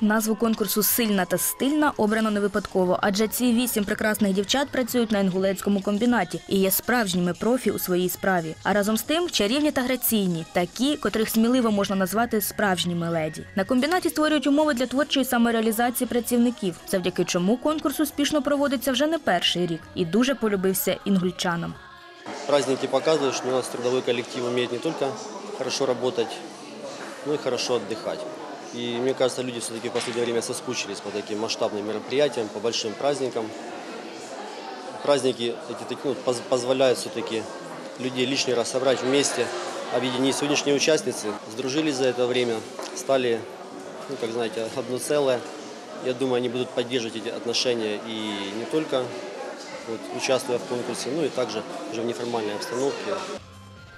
Назву конкурсу Сильна та стильна обрано не випадково, адже ці вісім прекрасних дівчат працюють на інгулецькому комбінаті і є справжніми профі у своїй справі. А разом з тим чарівні та граційні, такі, котрих сміливо можна назвати справжніми леді. На комбінаті створюють умови для творчої самореалізації працівників, завдяки чому конкурс успішно проводиться вже не перший рік і дуже полюбився інгульчанам. Праздники показывают, что у нас трудовой коллектив умеет не только хорошо работать, но и хорошо отдыхать. И мне кажется, люди все-таки в последнее время соскучились по таким масштабным мероприятиям, по большим праздникам. Праздники эти так, ну, поз- позволяют все-таки людей лишний раз собрать вместе, объединить. Сегодняшние участницы сдружились за это время, стали, ну, как знаете, одно целое. Я думаю, они будут поддерживать эти отношения и не только вот, участвуя в конкурсе, ну и также уже в неформальной обстановке.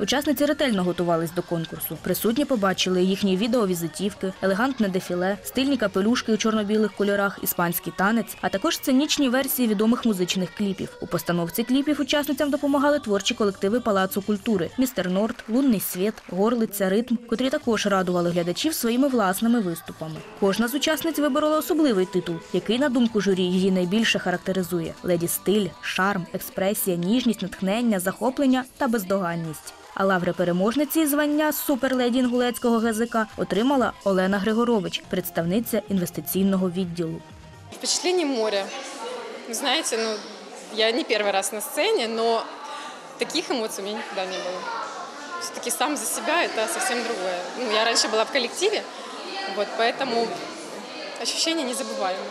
Учасниці ретельно готувались до конкурсу. Присутні побачили їхні відеовізитівки, елегантне дефіле, стильні капелюшки у чорно-білих кольорах, іспанський танець, а також сценічні версії відомих музичних кліпів. У постановці кліпів учасницям допомагали творчі колективи Палацу культури Містер Норд, Лунний світ, Горлиця, Ритм, котрі також радували глядачів своїми власними виступами. Кожна з учасниць виборола особливий титул, який, на думку журі, її найбільше характеризує: леді стиль, шарм, експресія, ніжність, натхнення, захоплення та бездоганність. А лаври переможниці звання суперледі інгулецького ГЗК отримала Олена Григорович, представниця інвестиційного відділу. Впечатление моря. Вы знаете, ну, я не первый раз на сцене, но таких эмоций у меня никогда не было. Все-таки сам за себя это совсем другое. Ну, я раньше была в коллективе, вот, поэтому ощущения незабываемые.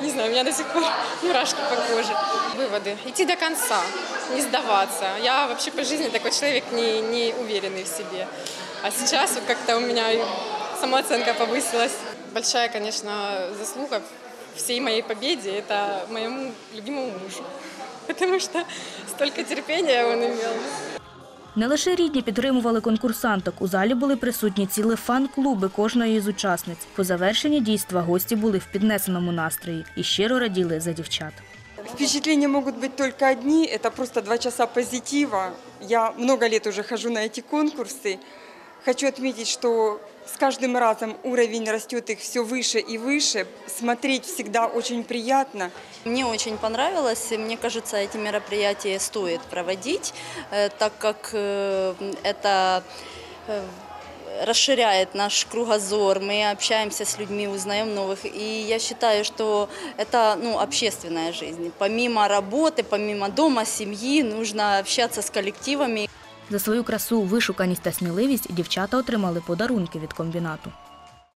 Не знаю, у меня до сих пор мурашки по коже. Выводы. Идти до конца, не сдаваться. Я вообще по жизни такой человек не, не уверенный в себе. А сейчас вот как-то у меня самооценка повысилась. Большая, конечно, заслуга всей моей победе – это моему любимому мужу. Потому что столько терпения он имел. Не лише рідні підтримували конкурсанток. У залі були присутні цілі фан-клуби кожної з учасниць. По завершенні дійства гості були в піднесеному настрої і щиро раділи за дівчат. Впечатления могут быть только одни. Это просто два часа позитива. Я много лет уже хожу на эти конкурсы. Хочу отметить, что с каждым разом уровень растет их все выше и выше. Смотреть всегда очень приятно. Мне очень понравилось. Мне кажется, эти мероприятия стоит проводить, э, так как э, это э, расширяет наш кругозор, мы общаемся с людьми, узнаем новых. И я считаю, что это ну, общественная жизнь. Помимо работы, помимо дома, семьи, нужно общаться с коллективами. За свою красу, вишуканість та сміливість дівчата отримали подарунки від комбінату.